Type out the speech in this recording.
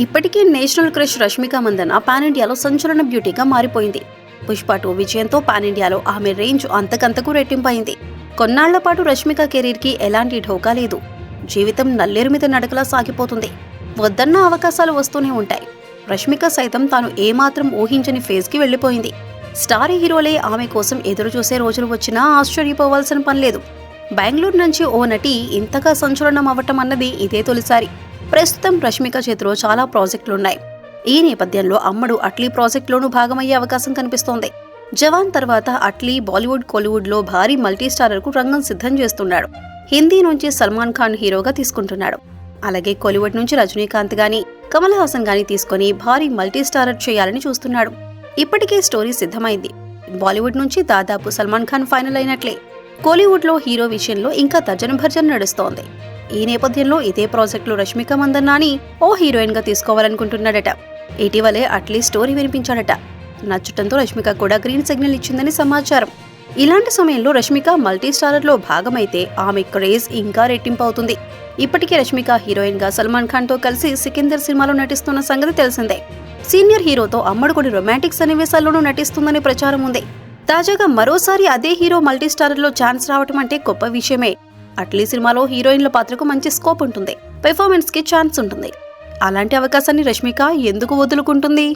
ఇప్పటికే national crush Rashmika Mandanna pan ఇండియాలో సంచలన బ్యూటీగా మారిపోయింది. పుష్ప టూ విజయంతో పాన్ ఇండియాలో ఆమె రేంజ్ అంతకంతకు రెట్టింపైంది. కొన్నాళ్ళ పాటు రష్మిక కెరీర్కి ఎలాంటి ఢోకా లేదు. జీవితం నల్లేరు మీద నడకలా సాగిపోతుంది. వద్దన్న అవకాశాలు వస్తూనే ఉంటాయి. రష్మిక సైతం తాను ఏమాత్రం ఊహించని ఫేజ్కి వెళ్ళిపోయింది. స్టార్ హీరోలే ఆమె కోసం ఎదురు చూసే రోజులు వచ్చినా ఆశ్చర్యపోవాల్సిన పనిలేదు బెంగళూరు నుంచి ఓ నటి ఇంతగా సంచలనం అవ్వటం అన్నది ఇదే తొలిసారి. ప్రస్తుతం రష్మిక చేతిలో చాలా ప్రాజెక్టులున్నాయి. ఈ నేపథ్యంలో అమ్మడు అట్లీ ప్రాజెక్టులోనూ భాగమయ్యే అవకాశం కనిపిస్తోంది. జవాన్ తర్వాత అట్లీ బాలీవుడ్ కోలీవుడ్లో భారీ మల్టీ స్టారర్కు రంగం సిద్ధం చేస్తున్నాడు. హిందీ నుంచి సల్మాన్ ఖాన్ హీరోగా తీసుకుంటున్నాడు. అలాగే కోలీవుడ్ నుంచి రజనీకాంత్ గాని కమల్ హాసన్ గాని తీసుకొని భారీ మల్టీ స్టారర్ చేయాలని చూస్తున్నాడు. ఇప్పటికే స్టోరీ సిద్ధమైంది. బాలీవుడ్ నుంచి దాదాపు సల్మాన్ ఖాన్ ఫైనల్ అయినట్లే. కోలీవుడ్లో హీరో విషయంలో ఇంకా తర్జన భర్జన నడుస్తోంది. ఈ నేపథ్యంలో ఇదే ప్రాజెక్టులో రష్మిక మందన్నాని ఓ హీరోయిన్గా తీసుకోవాలనుకుంటున్నాడట. ఇటీవలే అట్లీ స్టోరీ వినిపించాడట. నచ్చటంతో రష్మిక కూడా గ్రీన్ సిగ్నల్ ఇచ్చిందని సమాచారం. ఇలాంటి సమయంలో రష్మిక మల్టీ స్టారర్లో భాగమైతే ఆమె క్రేజ్ ఇంకా రెట్టింపు అవుతుంది ఇప్పటికే రష్మిక హీరోయిన్గా సల్మాన్ ఖాన్తో కలిసి సికిందర్ సినిమాలో నటిస్తున్న సంగతి తెలిసిందే. సీనియర్ హీరోతో అమ్మడు కొన్ని రొమాంటిక్ సన్నివేశాల్లోనూ నటిస్తుందనే ప్రచారం ఉంది. తాజాగా మరోసారి అదే హీరో మల్టీస్టారర్లో ఛాన్స్ రావటం అంటే గొప్ప విషయమే. అట్లీ సినిమాలో హీరోయిన్ల పాత్రకు మంచి స్కోప్ ఉంటుంది. పెర్ఫార్మెన్స్కి ఛాన్స్ ఉంటుంది. అలాంటి అవకాశాన్ని రష్మిక ఎందుకు వదులుకుంటుంది?